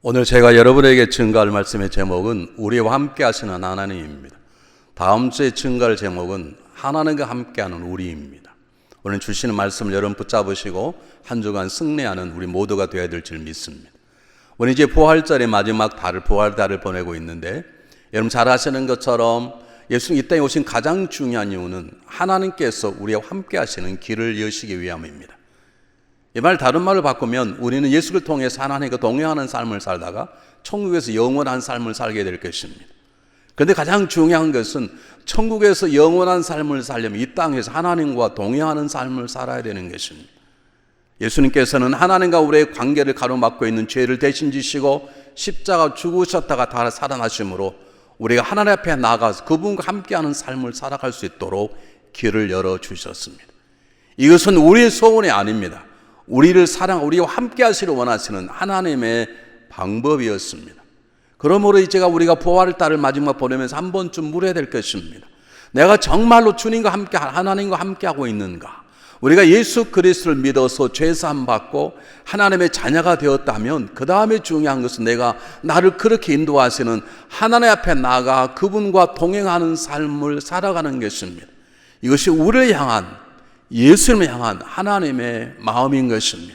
오늘 제가 여러분에게 증가할 말씀의 제목은 우리와 함께 하시는 하나님입니다. 다음 주에 증가할 제목은 하나님과 함께하는 우리입니다. 오늘 주시는 말씀을 여러분 붙잡으시고 한 주간 승리하는 우리 모두가 되어야 될 줄 믿습니다. 오늘 이제 부활절의 마지막 달을 부활 달을 보내고 있는데 여러분 잘 아시는 것처럼 예수님 이 땅에 오신 가장 중요한 이유는 하나님께서 우리와 함께 하시는 길을 여시기 위함입니다. 이 말 다른 말을 바꾸면 우리는 예수를 통해서 하나님과 동행하는 삶을 살다가 천국에서 영원한 삶을 살게 될 것입니다. 그런데 가장 중요한 것은 천국에서 영원한 삶을 살려면 이 땅에서 하나님과 동행하는 삶을 살아야 되는 것입니다. 예수님께서는 하나님과 우리의 관계를 가로막고 있는 죄를 대신 지시고 십자가 죽으셨다가 다 살아나심으로 우리가 하나님 앞에 나가서 그분과 함께하는 삶을 살아갈 수 있도록 길을 열어 주셨습니다. 이것은 우리의 소원이 아닙니다. 우리를 사랑, 우리와 함께 하시려 원하시는 하나님의 방법이었습니다. 그러므로 이제가 우리가 부활의 달을 마지막 보내면서 한 번쯤 물어야 될 것입니다. 내가 정말로 주님과 함께, 하나님과 함께하고 있는가? 우리가 예수 그리스도를 믿어서 죄사함 받고 하나님의 자녀가 되었다면 그 다음에 중요한 것은 내가 나를 그렇게 인도하시는 하나님 앞에 나가 그분과 동행하는 삶을 살아가는 것입니다. 이것이 우리를 향한 예수님을 향한 하나님의 마음인 것입니다.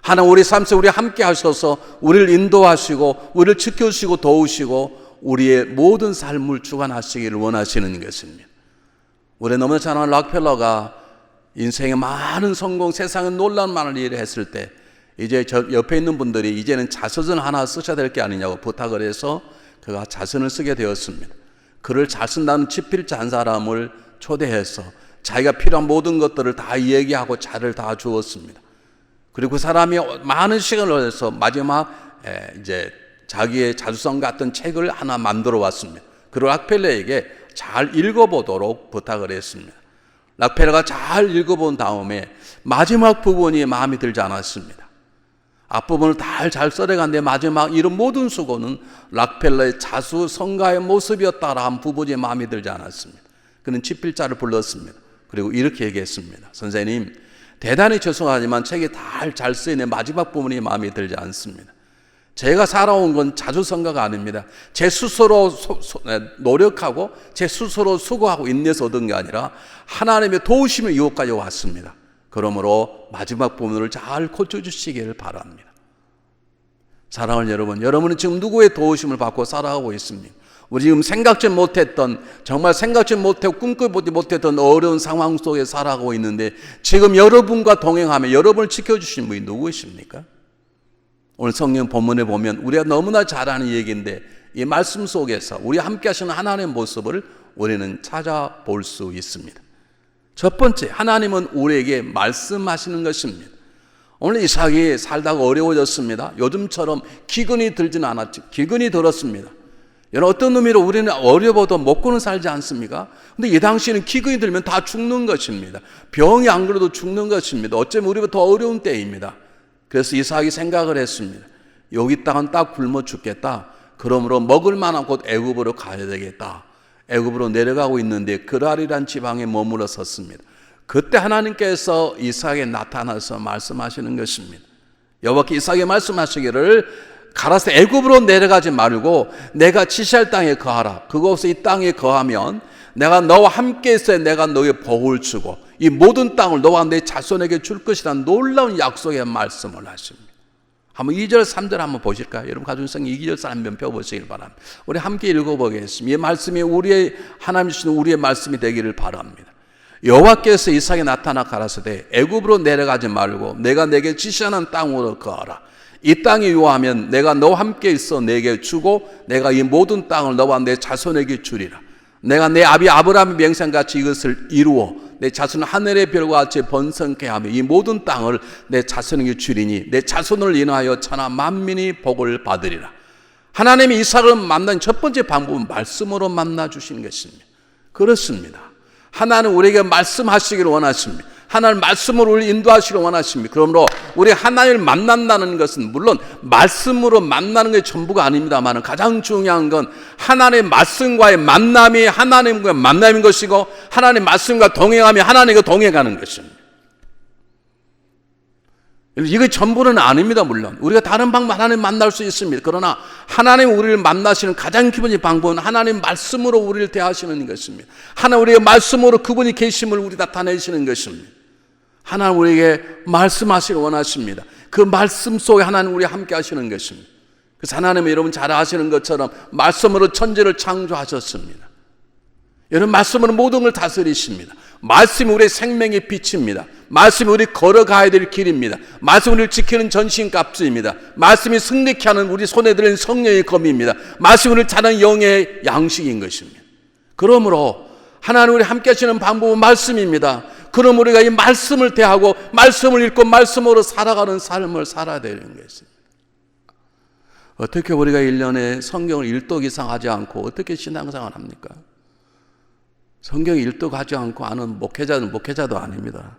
하나님 우리 삶 속에 우리 함께 하셔서 우리를 인도하시고 우리를 지켜주시고 도우시고 우리의 모든 삶을 주관하시기를 원하시는 것입니다. 우리 너무나 잘 아는 락펠러가 인생의 많은 성공, 세상은 놀라운 많은 일을 했을 때 이제 저 옆에 있는 분들이 이제는 자서전 하나 쓰셔야 될 게 아니냐고 부탁을 해서 그가 자선을 쓰게 되었습니다. 그를 잘 쓴다는 집필자 한 사람을 초대해서 자기가 필요한 모든 것들을 다 얘기하고 잘을 다 주었습니다. 그리고 그 사람이 많은 시간을 해서 마지막 이제 자기의 자주성 같은 책을 하나 만들어 왔습니다. 그리고 락펠레에게 잘 읽어보도록 부탁을 했습니다. 락펠레가 잘 읽어본 다음에 마지막 부분이 마음에 들지 않았습니다. 앞부분을 다잘 써내간데 마지막 이런 모든 수고는 락펠러의 자수 성가의 모습이었다라 한 부분이 마음에 들지 않았습니다. 그는 집필자를 불렀습니다. 그리고 이렇게 얘기했습니다. 선생님, 대단히 죄송하지만 책이 잘 쓰이는 마지막 부분이 마음에 들지 않습니다. 제가 살아온 건 자주성가가 아닙니다. 제 스스로 소, 소, 노력하고 제 스스로 수고하고 인내서 얻은 게 아니라 하나님의 도우심을 이곳까지 왔습니다. 그러므로 마지막 부분을 잘 고쳐주시기를 바랍니다. 사랑하는 여러분, 여러분은 지금 누구의 도우심을 받고 살아가고 있습니까? 우리 지금 생각지 못했던 정말 생각지 못하고 꿈꿔보지 못했던 어려운 상황 속에 살아가고 있는데 지금 여러분과 동행하며 여러분을 지켜주신 분이 누구이십니까? 오늘 성경 본문에 보면 우리가 너무나 잘 아는 얘기인데 이 말씀 속에서 우리 함께 하시는 하나님의 모습을 우리는 찾아볼 수 있습니다. 첫 번째, 하나님은 우리에게 말씀하시는 것입니다. 오늘 이삭이 살다가 어려워졌습니다. 요즘처럼 기근이 들진 않았죠. 기근이 들었습니다. 여러분 어떤 의미로 우리는 어려워도 먹고는 살지 않습니까? 근데 이 당시에는 기근이 들면 다 죽는 것입니다. 병이 안 그래도 죽는 것입니다. 어쩌면 우리가 더 어려운 때입니다. 그래서 이삭이 생각을 했습니다. 여기 땅은 딱 굶어 죽겠다. 그러므로 먹을 만한 곳 애굽으로 가야 되겠다. 애굽으로 내려가고 있는데 그라리란 지방에 머물러 섰습니다. 그때 하나님께서 이삭에 나타나서 말씀하시는 것입니다. 여호와께 이삭에 말씀하시기를 가라사 애굽으로 내려가지 말고 내가 지시할 땅에 거하라. 그곳에 이 땅에 거하면 내가 너와 함께 있어 내가 너에게 복을 주고 이 모든 땅을 너와 내 자손에게 줄 것이라는 놀라운 약속의 말씀을 하십니다. 한번 2절, 3절 한번 보실까요? 여러분 가중성 2절 한번 펴보시길 바랍니다. 우리 함께 읽어보겠습니다. 이 말씀이 우리의 하나님 주시는 우리의 말씀이 되기를 바랍니다. 여호와께서 이삭에 나타나 가라사대 애굽으로 내려가지 말고 내가 내게 지시하는 땅으로 거하라. 이 땅이 요하면 내가 너와 함께 있어 내게 주고 내가 이 모든 땅을 너와 내 자손에게 주리라. 내가 내 아비 아브라함의 명상같이 이것을 이루어 내 자손을 하늘의 별과 같이 번성케 하며 이 모든 땅을 내 자손에게 주리니 내 자손을 인하여 천하 만민이 복을 받으리라. 하나님이 이삭을 만난 첫 번째 방법은 말씀으로 만나 주시는 것입니다. 그렇습니다. 하나는 우리에게 말씀하시기를 원하십니다. 하나님 말씀으로 우리 인도하시기를 원하십니다. 그러므로 우리 하나님을 만난다는 것은 물론 말씀으로 만나는 게 전부가 아닙니다만 가장 중요한 건 하나님의 말씀과의 만남이 하나님과의 만남인 것이고 하나님의 말씀과 동행하며 하나님과 동행하는 것입니다. 이거 전부는 아닙니다, 물론. 우리가 다른 방법 하나님 만날 수 있습니다. 그러나 하나님 우리를 만나시는 가장 기본적인 방법은 하나님 말씀으로 우리를 대하시는 것입니다. 하나님 우리의 말씀으로 그분이 계심을 우리 나타내시는 것입니다. 하나님 우리에게 말씀하시길 원하십니다. 그 말씀 속에 하나님 우리 함께 하시는 것입니다. 그래서 하나님은 여러분 잘 아시는 것처럼 말씀으로 천지를 창조하셨습니다. 여러분 말씀으로 모든 걸 다스리십니다. 말씀이 우리의 생명의 빛입니다. 말씀이 우리 걸어가야 될 길입니다. 말씀이 지키는 전신갑주입니다. 말씀이 승리케 하는 우리 손에 들린 성령의 검입니다. 말씀이 자는 영의 양식인 것입니다. 그러므로 하나님 우리 함께 하시는 방법은 말씀입니다. 그럼 우리가 이 말씀을 대하고 말씀을 읽고 말씀으로 살아가는 삶을 살아야 되는 것입니다. 어떻게 우리가 1년에 성경을 1독 이상 하지 않고 어떻게 신앙생활 합니까? 성경 1독 하지 않고 아는 목회자는 목회자도 아닙니다.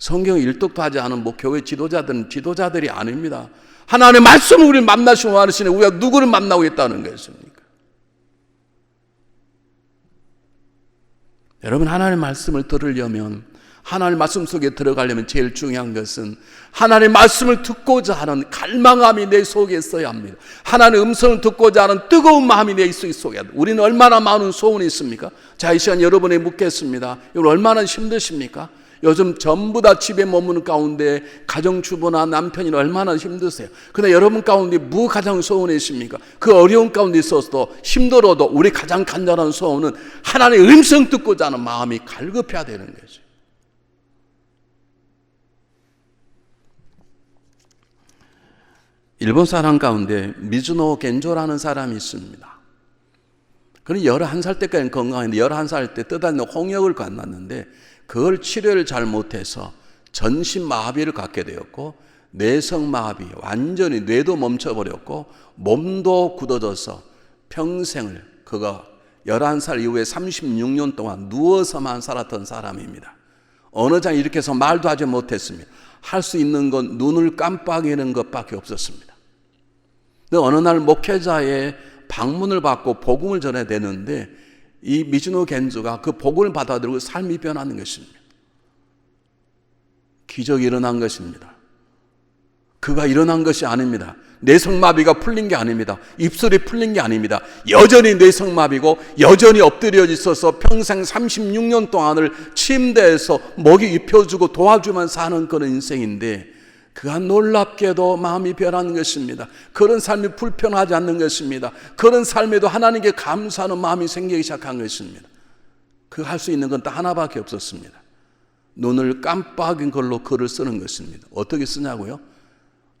성경 1독도 하지 않은 뭐 교회 지도자들은 지도자들이 아닙니다. 하나님의 말씀을 우리를 만나시고 원하시네 우리가 누구를 만나고 있다는 것입니까? 여러분 하나님의 말씀을 들으려면 하나님의 말씀 속에 들어가려면 제일 중요한 것은 하나님의 말씀을 듣고자 하는 갈망함이 내 속에 있어야 합니다. 하나님의 음성을 듣고자 하는 뜨거운 마음이 내 속에 있어야 우리는 얼마나 많은 소원이 있습니까? 자, 이 시간 여러분에 묻겠습니다. 여러분 얼마나 힘드십니까? 요즘 전부 다 집에 머무는 가운데 가정주부나 남편이 얼마나 힘드세요. 근데 여러분 가운데 무 가장 소원이십니까? 그 어려운 가운데 있어서도 힘들어도 우리 가장 간절한 소원은 하나님의 음성 듣고자 하는 마음이 갈급해야 되는 거죠. 일본 사람 가운데 미즈노 겐조라는 사람이 있습니다. 그는 11살 때까지 건강했는데 11살 때 뜨다는 홍역을 만났는데 그걸 치료를 잘 못해서 전신 마비를 갖게 되었고 뇌성 마비, 완전히 뇌도 멈춰버렸고 몸도 굳어져서 평생을 그가 11살 이후에 36년 동안 누워서만 살았던 사람입니다. 어느 장 이렇게 해서 말도 하지 못했습니다. 할 수 있는 건 눈을 깜빡이는 것밖에 없었습니다. 근데 어느 날 목회자의 방문을 받고 복음을 전해 되는데 이 미즈노 겐주가 그 복음을 받아들이고 삶이 변하는 것입니다. 기적이 일어난 것입니다. 그가 일어난 것이 아닙니다. 뇌성마비가 풀린 게 아닙니다. 입술이 풀린 게 아닙니다. 여전히 뇌성마비고 여전히 엎드려 있어서 평생 36년 동안을 침대에서 먹이 입혀주고 도와주만 사는 그런 인생인데 그가 놀랍게도 마음이 변한 것입니다. 그런 삶이 불편하지 않는 것입니다. 그런 삶에도 하나님께 감사하는 마음이 생기기 시작한 것입니다. 그 할 수 있는 건 딱 하나밖에 없었습니다. 눈을 깜빡인 걸로 글을 쓰는 것입니다. 어떻게 쓰냐고요?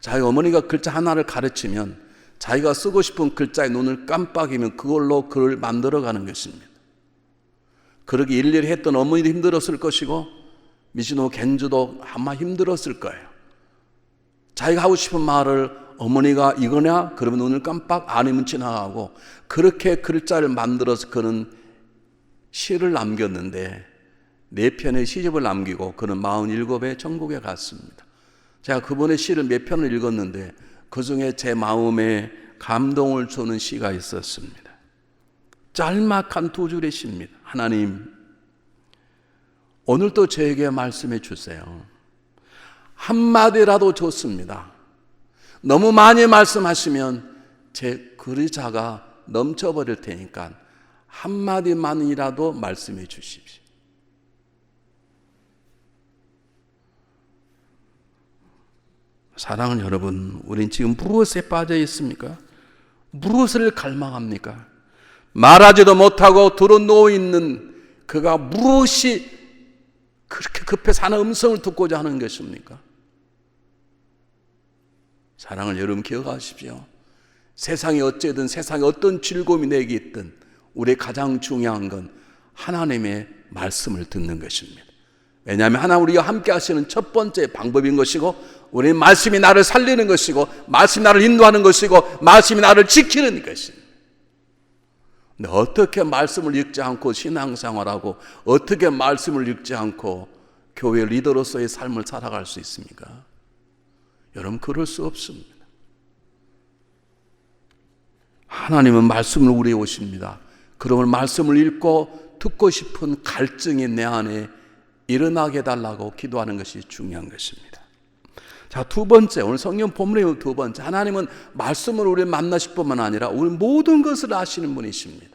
자기 어머니가 글자 하나를 가르치면 자기가 쓰고 싶은 글자에 눈을 깜빡이면 그걸로 글을 만들어가는 것입니다. 그렇게 일일이 했던 어머니도 힘들었을 것이고 미시노 겐주도 아마 힘들었을 거예요. 자기가 하고 싶은 말을 어머니가 이거냐? 그러면 눈을 깜빡 아니면 지나가고 그렇게 글자를 만들어서 그는 시를 남겼는데 네 편의 시집을 남기고 그는 47에 천국에 갔습니다. 제가 그분의 시를 몇 편을 읽었는데 그 중에 제 마음에 감동을 주는 시가 있었습니다. 짤막한 두 줄의 시입니다. 하나님, 오늘도 저에게 말씀해 주세요. 한마디라도 좋습니다. 너무 많이 말씀하시면 제 그리자가 넘쳐버릴 테니까 한마디만이라도 말씀해 주십시오. 사랑하는 여러분, 우린 지금 무엇에 빠져 있습니까? 무엇을 갈망합니까? 말하지도 못하고 들어누워 있는 그가 무엇이 그렇게 급해서 하나 음성을 듣고자 하는 것입니까? 사랑을 여러분 기억하십시오. 세상이 어쨌든 세상에 어떤 즐거움이 내게 있든 우리 가장 중요한 건 하나님의 말씀을 듣는 것입니다. 왜냐하면 하나 우리가 함께 하시는 첫 번째 방법인 것이고 우리 말씀이 나를 살리는 것이고 말씀이 나를 인도하는 것이고 말씀이 나를 지키는 것입니다. 어떻게 말씀을 읽지 않고 신앙생활하고 어떻게 말씀을 읽지 않고 교회 리더로서의 삶을 살아갈 수 있습니까? 여러분 그럴 수 없습니다. 하나님은 말씀을 우리에 오십니다. 그러면 말씀을 읽고 듣고 싶은 갈증이 내 안에 일어나게 달라고 기도하는 것이 중요한 것입니다. 자, 두 번째, 오늘 성경 본문의 두 번째. 하나님은 말씀을 우리 만나실 뿐만 아니라 우리 모든 것을 아시는 분이십니다.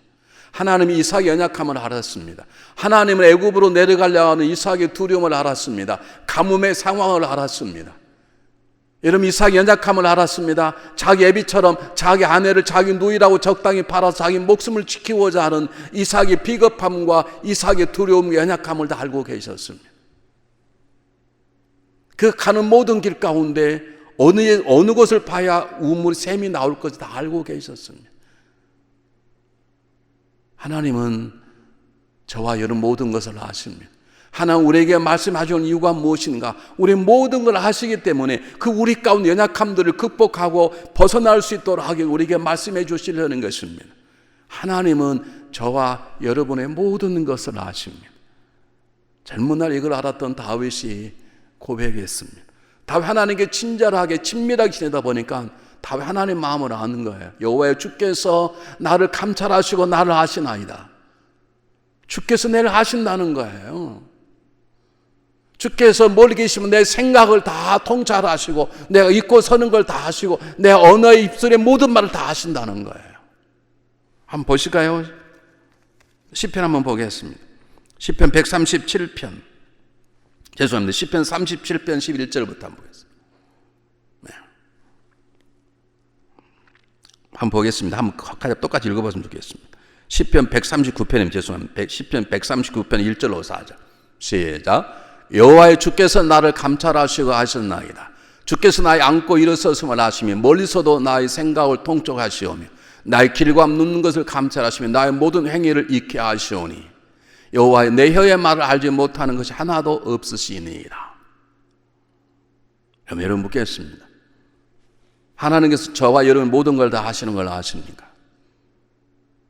하나님이 이삭의 연약함을 알았습니다. 하나님은 애굽으로 내려가려 하는 이삭의 두려움을 알았습니다. 가뭄의 상황을 알았습니다. 여러분 이삭의 연약함을 알았습니다. 자기 애비처럼 자기 아내를 자기 누이라고 적당히 팔아서 자기 목숨을 지키고자 하는 이삭의 비겁함과 이삭의 두려움과 연약함을 다 알고 계셨습니다. 그 가는 모든 길 가운데 어느 어느 곳을 봐야 우물 샘이 나올 것을 다 알고 계셨습니다. 하나님은 저와 여러분 모든 것을 아십니다. 하나님 우리에게 말씀하시는 이유가 무엇인가? 우리 모든 걸 아시기 때문에 그 우리 가운데 연약함들을 극복하고 벗어날 수 있도록 하기 우리에게 말씀해 주시려는 것입니다. 하나님은 저와 여러분의 모든 것을 아십니다. 젊은 날 이걸 알았던 다윗이 고백했습니다. 다윗 하나님께 친절하게 친밀하게 지내다 보니까 다윗 하나님 마음을 아는 거예요. 여호와의 주께서 나를 감찰하시고 나를 아시나이다. 주께서 내를 아신다는 거예요. 주께서 멀리 계시면 내 생각을 다 통찰하시고 내가 입고 서는 걸다 아시고 내 언어의 입술의 모든 말을 다 아신다는 거예요. 한번 보실까요? 시편 한번 보겠습니다. 시편 137편. 죄송합니다. 시편 37편 11절부터 한번 보겠습니다. 네. 한번 보겠습니다. 한번 똑같이 읽어봤으면 좋겠습니다. 시편 139편입니다. 죄송합니다. 시편 139편 1절로 4절. 시작. 여호와의 주께서 나를 감찰하시고 하셨나이다. 주께서 나의 안고 일어섰음을 아시며 멀리서도 나의 생각을 통촉하시오며 나의 길과 눕는 것을 감찰하시며 나의 모든 행위를 익히 아시오니 여호와의 내 혀의 말을 알지 못하는 것이 하나도 없으시니이다. 그럼 여러분 묻겠습니다. 하나님께서 저와 여러분 모든 걸 다 하시는 걸 아십니까?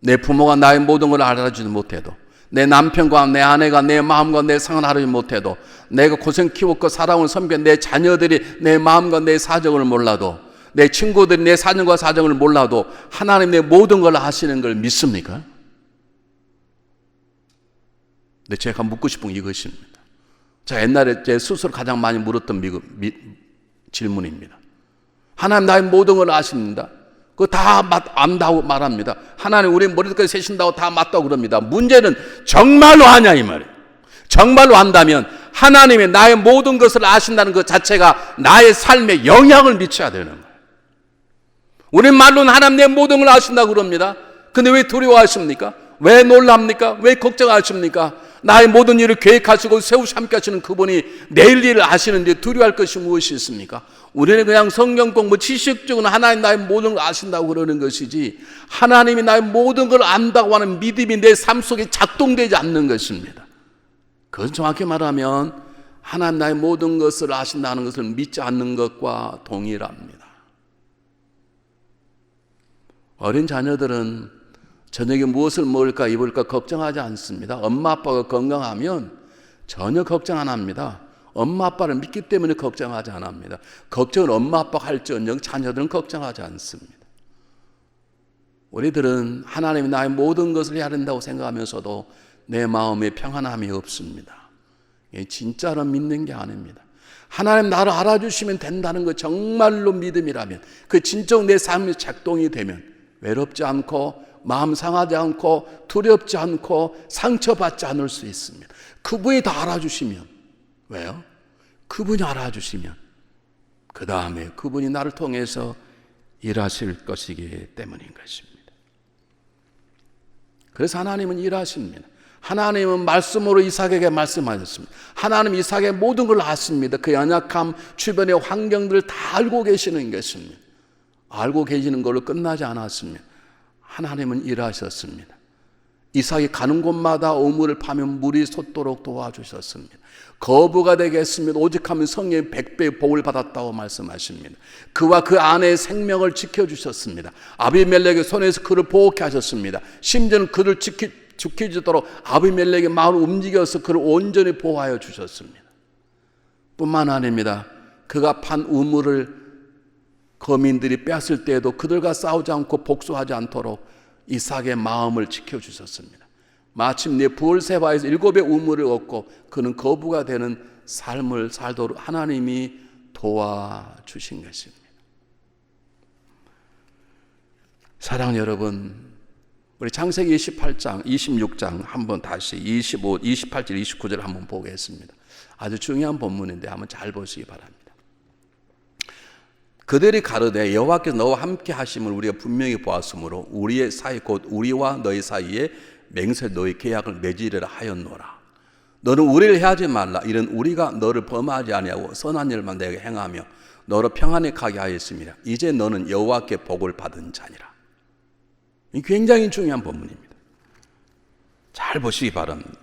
내 부모가 나의 모든 걸 알아주지 못해도 내 남편과 내 아내가 내 마음과 내 상을 알지 못해도 내가 고생 키웠고 살아온 선배 내 자녀들이 내 마음과 내 사정을 몰라도 내 친구들이 내 사정과 사정을 몰라도 하나님 내 모든 걸 아시는 걸 믿습니까? 근데 제가 묻고 싶은 이것입니다. 자, 옛날에 제 스스로 가장 많이 물었던 미, 미, 질문입니다. 하나님 나의 모든 걸 아십니다. 그거 다 맞, 안다고 말합니다. 하나님 우리 머리까지 세신다고 다 맞다고 그럽니다. 문제는 정말로 하냐 이 말이에요. 정말로 한다면 하나님이 나의 모든 것을 아신다는 것 자체가 나의 삶에 영향을 미쳐야 되는 거예요. 우리 말로는 하나님 내 모든 걸 아신다고 그럽니다. 근데 왜 두려워하십니까? 왜 놀랍니까? 왜 걱정하십니까? 나의 모든 일을 계획하시고 세우시 함께 하시는 그분이 내일 일을 아시는데 두려워할 것이 무엇이 있습니까? 우리는 그냥 성경 공부 지식적으로 하나님 나의 모든 걸 아신다고 그러는 것이지 하나님이 나의 모든 걸 안다고 하는 믿음이 내 삶 속에 작동되지 않는 것입니다. 그건 정확히 말하면 하나님 나의 모든 것을 아신다는 것을 믿지 않는 것과 동일합니다. 어린 자녀들은 저녁에 무엇을 먹을까 입을까 걱정하지 않습니다. 엄마 아빠가 건강하면 전혀 걱정 안 합니다. 엄마 아빠를 믿기 때문에 걱정하지 않습니다. 걱정은 엄마 아빠가 할지언정 자녀들은 걱정하지 않습니다. 우리들은 하나님이 나의 모든 것을 해야 된다고 생각하면서도 내 마음에 평안함이 없습니다. 진짜로 믿는 게 아닙니다. 하나님 나를 알아주시면 된다는 거 정말로 믿음이라면 그 진정 내 삶이 작동이 되면 외롭지 않고 마음 상하지 않고 두렵지 않고 상처받지 않을 수 있습니다. 그분이 다 알아주시면 왜요? 그분이 알아주시면 그 다음에 그분이 나를 통해서 일하실 것이기 때문인 것입니다. 그래서 하나님은 일하십니다. 하나님은 말씀으로 이삭에게 말씀하셨습니다. 하나님 이삭의 모든 걸 아십니다. 그 연약함, 주변의 환경들을 다 알고 계시는 것입니다. 알고 계시는 걸로 끝나지 않았습니다. 하나님은 일하셨습니다. 이삭이 가는 곳마다 우물을 파면 물이 솟도록 도와주셨습니다. 거부가 되겠습니다. 오직 하면 성령의 백배 복을 받았다고 말씀하십니다. 그와 그 아내의 생명을 지켜주셨습니다. 아비멜렉의 손에서 그를 보호케 하셨습니다. 심지어는 그를 지키, 지켜주도록 아비멜렉의 마음을 움직여서 그를 온전히 보호하여 주셨습니다. 뿐만 아닙니다. 그가 판 우물을 거민들이 뺐을 때에도 그들과 싸우지 않고 복수하지 않도록 이삭의 마음을 지켜주셨습니다. 마침내 부올세바에서 일곱의 우물을 얻고 그는 거부가 되는 삶을 살도록 하나님이 도와주신 것입니다. 사랑 여러분, 우리 창세기 28장, 26장 한번 다시 25, 28절, 29절 한번 보겠습니다. 아주 중요한 본문인데 한번 잘 보시기 바랍니다. 그들이 가르되 여호와께서 너와 함께 하심을 우리가 분명히 보았으므로 우리의 사이 곧 우리와 너희 사이에 맹세 너희 계약을 맺으리라 하였노라. 너는 우리를 해하지 말라. 이런 우리가 너를 범하지 아니하고 선한 일만 내게 행하며 너로 평안히 가게 하였습니다. 이제 너는 여호와께 복을 받은 자니라. 이 굉장히 중요한 본문입니다. 잘 보시기 바랍니다.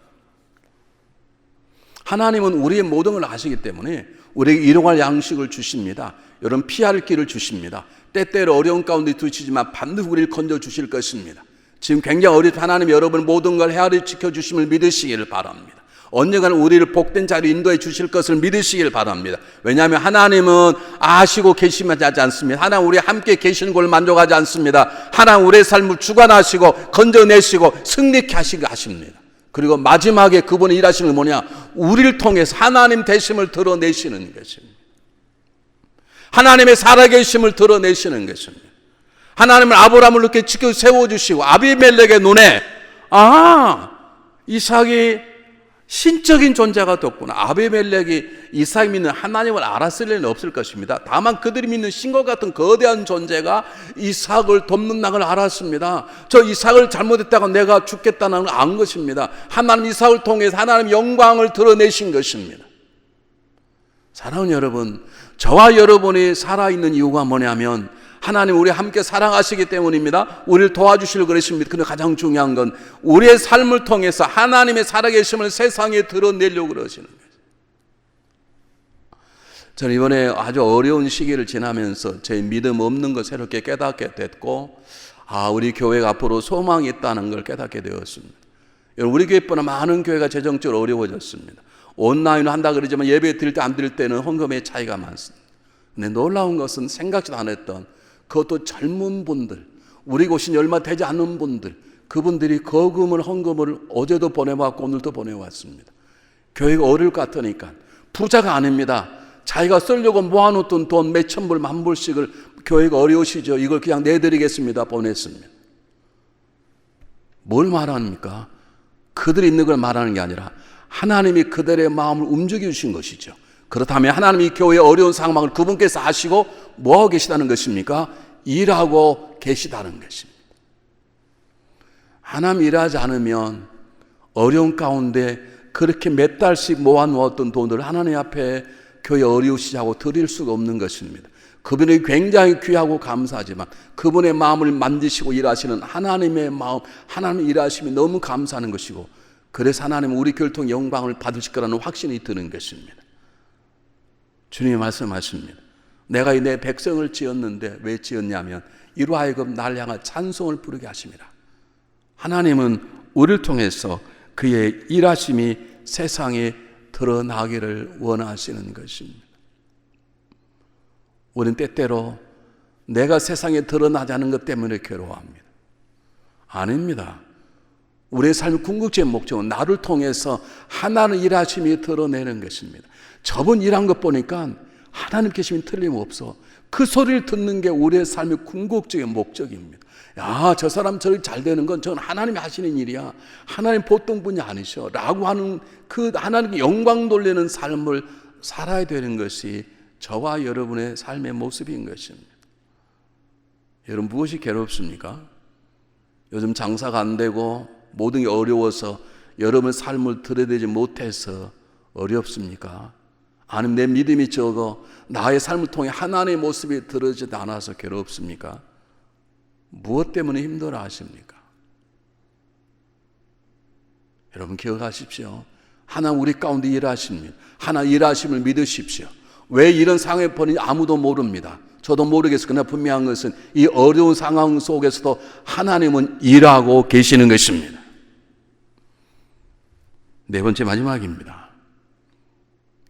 하나님은 우리의 모든 걸 아시기 때문에 우리에게 일용할 양식을 주십니다. 여러분 피할 길을 주십니다. 때때로 어려운 가운데 두시지만 반드시 우리를 건져 주실 것입니다. 지금 굉장히 어린 하나님 여러분 모든 걸 헤아려 지켜 주심을 믿으시기를 바랍니다. 언젠가는 우리를 복된 자리로 인도해 주실 것을 믿으시길 바랍니다. 왜냐하면 하나님은 아시고 계시지 않습니다. 하나님 우리 함께 계시는 걸 만족하지 않습니다. 하나님 우리의 삶을 주관하시고 건져내시고 승리케 하시게 하십니다. 그리고 마지막에 그분이 일하시는 건 뭐냐? 우리를 통해서 하나님 되심을 드러내시는 것입니다. 하나님의 살아계심을 드러내시는 것입니다. 하나님은 아브라함을 이렇게 지켜 세워주시고 아비멜렉의 눈에 아 이삭이 신적인 존재가 됐구나. 아비멜렉이 이삭이 믿는 하나님을 알았을 리는 없을 것입니다. 다만 그들이 믿는 신과 같은 거대한 존재가 이삭을 돕는 걸 알았습니다. 저 이삭을 잘못했다가 내가 죽겠다는 걸 안 것입니다. 하나님 이삭을 통해서 하나님 영광을 드러내신 것입니다. 사랑하는 여러분, 저와 여러분이 살아있는 이유가 뭐냐면 하나님 우리 함께 사랑하시기 때문입니다. 우리를 도와주실 그러십니다. 근데 가장 중요한 건 우리의 삶을 통해서 하나님의 살아계심을 세상에 드러내려고 그러시는 거예요. 저는 이번에 아주 어려운 시기를 지나면서 제 믿음 없는 것 새롭게 깨닫게 됐고, 아, 우리 교회가 앞으로 소망이 있다는 걸 깨닫게 되었습니다. 우리 교회뿐만 많은 교회가 재정적으로 어려워졌습니다. 온라인으로 한다 그러지만 예배 드릴 때 안 드릴 때는 헌금의 차이가 많습니다. 근데 놀라운 것은 생각지도 않았던 그것도 젊은 분들, 우리 곳이 얼마 되지 않은 분들, 그분들이 거금을 헌금을 어제도 보내왔고 오늘도 보내왔습니다. 교회가 어려울 것 같으니까 부자가 아닙니다. 자기가 쓰려고 모아놓던 돈 몇천 불, 만 불씩을 교회가 어려우시죠. 이걸 그냥 내드리겠습니다. 보냈습니다. 뭘 말합니까? 그들이 있는 걸 말하는 게 아니라 하나님이 그들의 마음을 움직여 주신 것이죠. 그렇다면 하나님이 교회의 어려운 상황을 그분께서 아시고 뭐하고 계시다는 것입니까? 일하고 계시다는 것입니다. 하나님 일하지 않으면 어려운 가운데 그렇게 몇 달씩 모아놓았던 돈을 하나님 앞에 교회 어려우시자고 드릴 수가 없는 것입니다. 그분이 굉장히 귀하고 감사하지만 그분의 마음을 만드시고 일하시는 하나님의 마음, 하나님 일하심이 너무 감사하는 것이고 그래서 하나님은 우리 교통 영광을 받으실 거라는 확신이 드는 것입니다. 주님이 말씀하십니다. 내가 이 내 백성을 지었는데 왜 지었냐면 이로 하여금 날 향한 찬송을 부르게 하십니다. 하나님은 우리를 통해서 그의 일하심이 세상에 드러나기를 원하시는 것입니다. 우리는 때때로 내가 세상에 드러나지 않은 것 때문에 괴로워합니다. 아닙니다. 우리의 삶의 궁극적인 목적은 나를 통해서 하나는 일하심이 드러내는 것입니다. 저번 일한 것 보니까 하나님 계시면 틀림없어. 그 소리를 듣는 게 우리의 삶의 궁극적인 목적입니다. 야, 저 사람 저렇게 잘 되는 건 저는 하나님이 하시는 일이야. 하나님 보통 분이 아니셔. 라고 하는 그 하나님께 영광 돌리는 삶을 살아야 되는 것이 저와 여러분의 삶의 모습인 것입니다. 여러분, 무엇이 괴롭습니까? 요즘 장사가 안 되고 모든 게 어려워서 여러분 삶을 들여대지 못해서 어렵습니까? 아니면 내 믿음이 적어 나의 삶을 통해 하나님의 모습이 들어지지 않아서 괴롭습니까? 무엇 때문에 힘들어 하십니까? 여러분 기억하십시오. 하나 우리 가운데 일하십니다. 하나 일하심을 믿으십시오. 왜 이런 상황에 버는지 아무도 모릅니다. 저도 모르겠어요. 그러나 분명한 것은 이 어려운 상황 속에서도 하나님은 일하고 계시는 것입니다. 네 번째 마지막입니다.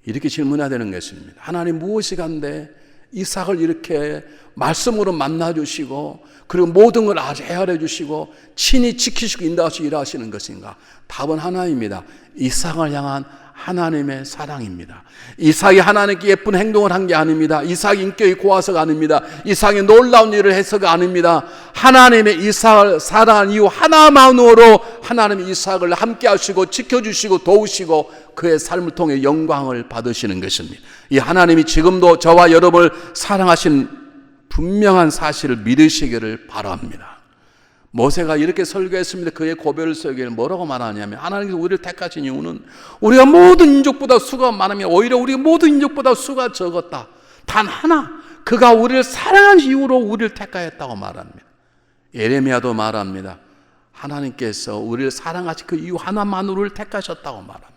이렇게 질문해야 되는 것입니다. 하나님 무엇이 간데 이삭을 이렇게 말씀으로 만나주시고 그리고 모든 걸 아주 헤아려 주시고 친히 지키시고 인도하시고 일하시는 것인가? 답은 하나입니다. 이삭을 향한 하나님의 사랑입니다. 이삭이 하나님께 예쁜 행동을 한 게 아닙니다. 이삭이 인격이 고와서가 아닙니다. 이삭이 놀라운 일을 해서가 아닙니다. 하나님의 이삭을 사랑한 이유 하나만으로 하나님의 이삭을 함께 하시고 지켜주시고 도우시고 그의 삶을 통해 영광을 받으시는 것입니다. 이 하나님이 지금도 저와 여러분을 사랑하신 분명한 사실을 믿으시기를 바랍니다. 모세가 이렇게 설교했습니다. 그의 고별을 설교를 뭐라고 말하냐면 하나님께서 우리를 택하신 이유는 우리가 모든 인족보다 수가 많으면 오히려 우리 모든 인족보다 수가 적었다. 단 하나 그가 우리를 사랑한 이유로 우리를 택하였다고 말합니다. 예레미야도 말합니다. 하나님께서 우리를 사랑하신 그 이유 하나만으로를 택하셨다고 말합니다.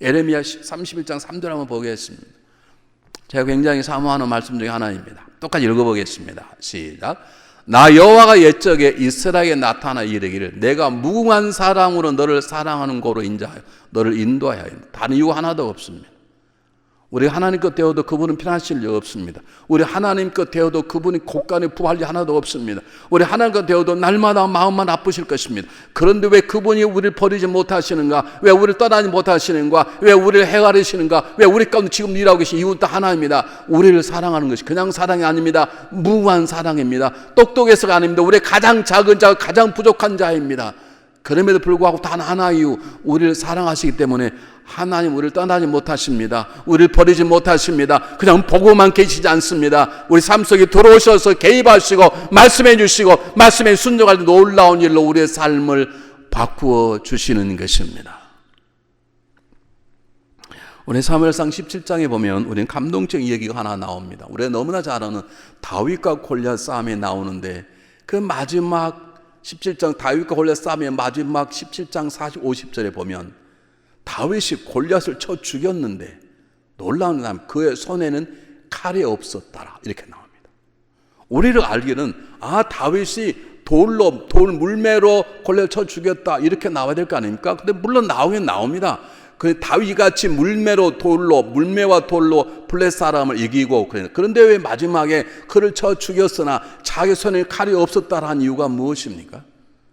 예레미야 31장 3절 한번 보겠습니다. 제가 굉장히 사모하는 말씀 중에 하나입니다. 똑같이 읽어보겠습니다. 시작. 나 여호와가 옛적에 이스라엘에 나타나 이르기를 내가 무궁한 사랑으로 너를 사랑하는 고로 인자하여 너를 인도하여 다른 이유 하나도 없습니다. 우리 하나님 것 되어도 그분은 편하실 리 없습니다. 우리 하나님 것 되어도 그분이 곳간에 부할 리 하나도 없습니다. 우리 하나님 것 되어도 날마다 마음만 아프실 것입니다. 그런데 왜 그분이 우리를 버리지 못하시는가? 왜 우리를 떠나지 못하시는가? 왜 우리를 헤아리시는가? 왜 우리 가운데 지금 일하고 계신 이유는 또 하나입니다. 우리를 사랑하는 것이 그냥 사랑이 아닙니다. 무한 사랑입니다. 똑똑해서가 아닙니다. 우리 가장 작은 자, 가장 부족한 자입니다. 그럼에도 불구하고 단 하나 이유 우리를 사랑하시기 때문에 하나님 우리를 떠나지 못하십니다. 우리를 버리지 못하십니다. 그냥 보고만 계시지 않습니다. 우리 삶 속에 들어오셔서 개입하시고 말씀해 주시고 말씀에 순종할 때 놀라운 일로 우리의 삶을 바꾸어 주시는 것입니다. 우리 사무엘상 17장에 보면 우리는 감동적인 얘기가 하나 나옵니다. 우리가 너무나 잘 아는 다윗과 골리앗 싸움이 나오는데 그 마지막 17장 다윗과 골리앗 싸움의 마지막 17장 40, 50절에 보면 다윗이 골리앗을 쳐 죽였는데 놀라운 건 그의 손에는 칼이 없었더라 이렇게 나옵니다. 우리를 알기는 아 다윗이 돌로 돌 물매로 골리앗을 쳐 죽였다 이렇게 나와야 될 거 아닙니까? 근데 물론 나오긴 나옵니다. 그 다윗 같이 물매로 돌로 물매와 돌로 블레 사람을 이기고 그래. 그런데 왜 마지막에 그를 쳐 죽였으나 자기 손에 칼이 없었다라는 이유가 무엇입니까?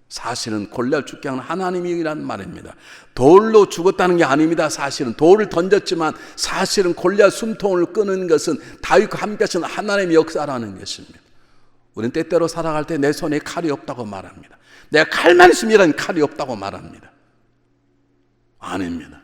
사실은 골리앗 죽게 하나님이란 말입니다. 돌로 죽었다는 게 아닙니다. 사실은 돌을 던졌지만 사실은 골리앗 숨통을 끄는 것은 다윗과 함께 하신 하나님의 역사라는 것입니다. 우리는 때때로 살아갈 때 내 손에 칼이 없다고 말합니다. 내가 칼만 있으면 칼이 없다고 말합니다. 아닙니다.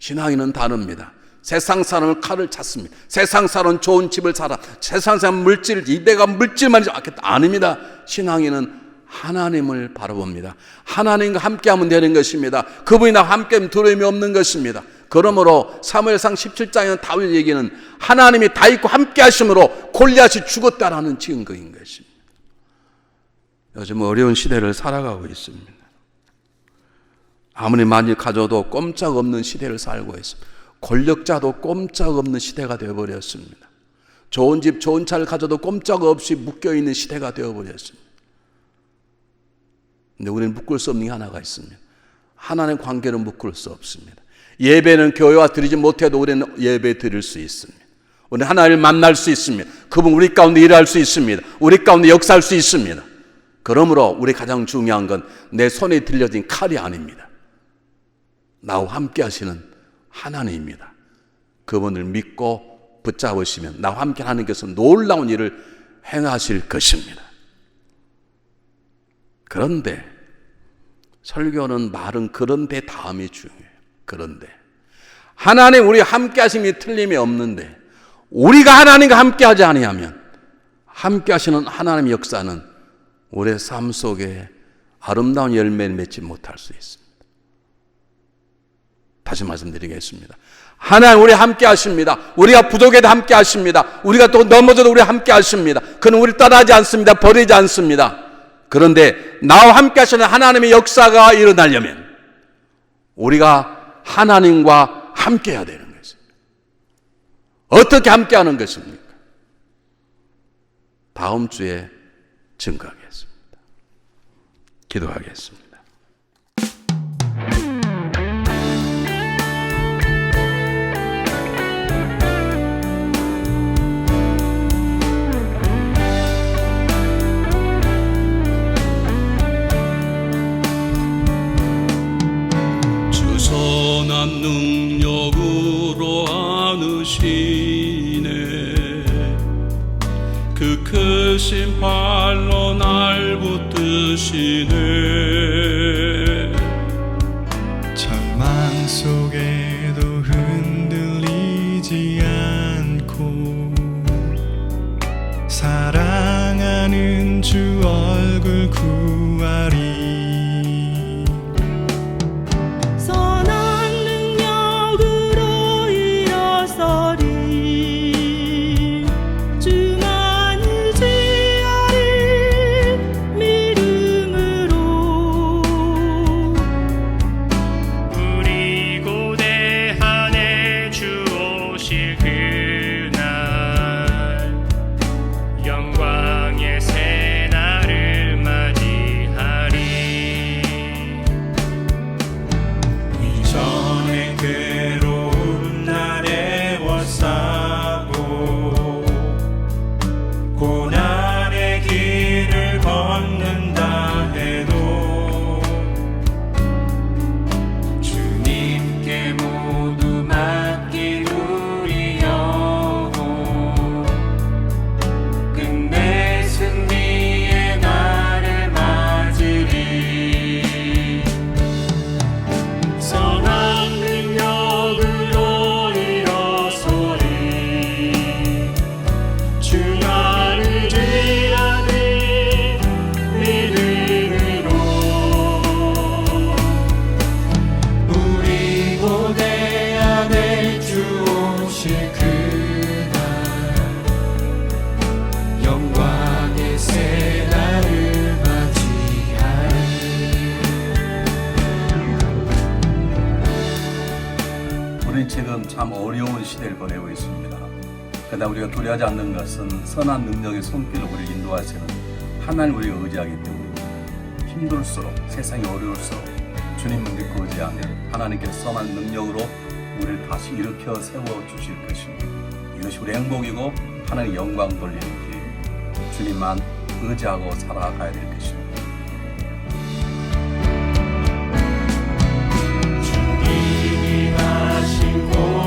신앙인은 다릅니다. 세상 사람은 칼을 찾습니다. 세상 사람은 좋은 집을 살아. 세상 사람 물질, 이 내가 물질만 있겠다. 아닙니다. 신앙인은 하나님을 바라봅니다. 하나님과 함께하면 되는 것입니다. 그분이 나와 함께하면 두려움이 없는 것입니다. 그러므로 사무엘상 17장에는 다윗 얘기는 하나님이 다윗과 함께 하심으로 골리앗이 죽었다라는 증거인 것입니다. 요즘 어려운 시대를 살아가고 있습니다. 아무리 많이 가져도 꼼짝 없는 시대를 살고 있습니다. 권력자도 꼼짝 없는 시대가 되어버렸습니다. 좋은 집, 좋은 차를 가져도 꼼짝 없이 묶여있는 시대가 되어버렸습니다. 근데 우리는 묶을 수 없는 게 하나가 있습니다. 하나님 관계는 묶을 수 없습니다. 예배는 교회와 드리지 못해도 우리는 예배 드릴 수 있습니다. 우리 하나님을 만날 수 있습니다. 그분 우리 가운데 일할 수 있습니다. 우리 가운데 역사할 수 있습니다. 그러므로 우리 가장 중요한 건 내 손에 들려진 칼이 아닙니다. 나와 함께 하시는 하나님입니다. 그분을 믿고 붙잡으시면 나와 함께 것은 놀라운 일을 행하실 것입니다. 그런데 설교는 말은 그런데 다음이 중요해요. 그런데 하나님 우리 함께 하심이 틀림이 없는데 우리가 하나님과 함께 하지 아니하면 함께 하시는 하나님의 역사는 우리의 삶 속에 아름다운 열매를 맺지 못할 수 있습니 다. 다시 말씀드리겠습니다. 하나님 우리 함께 하십니다. 우리가 부족해도 함께 하십니다. 우리가 또 넘어져도 우리 함께 하십니다. 그는 우리 떠나지 않습니다. 버리지 않습니다. 그런데 나와 함께 하시는 하나님의 역사가 일어나려면 우리가 하나님과 함께 해야 되는 것입니다. 어떻게 함께 하는 것입니까? 다음 주에 증거하겠습니다. 기도하겠습니다. 선한 능력으로 안으시네. 그 크신 팔로 날 붙드시네. 참 어려운 시대를 보내고 있습니다. 그러나 우리가 두려워하지 않는 것은 선한 능력의 손길로 우리를 인도하시는 하나님 우리가 의지하기 때문입니다. 힘들수록 세상이 어려울수록 주님을 믿고 의지하면 하나님께서 선한 능력으로 우리를 다시 일으켜 세워 주실 것입니다. 이것이 우리 행복이고 하나님 영광 돌리는 길입니다. 주님만 의지하고 살아가야 될 것입니다. 주님이 하신 곳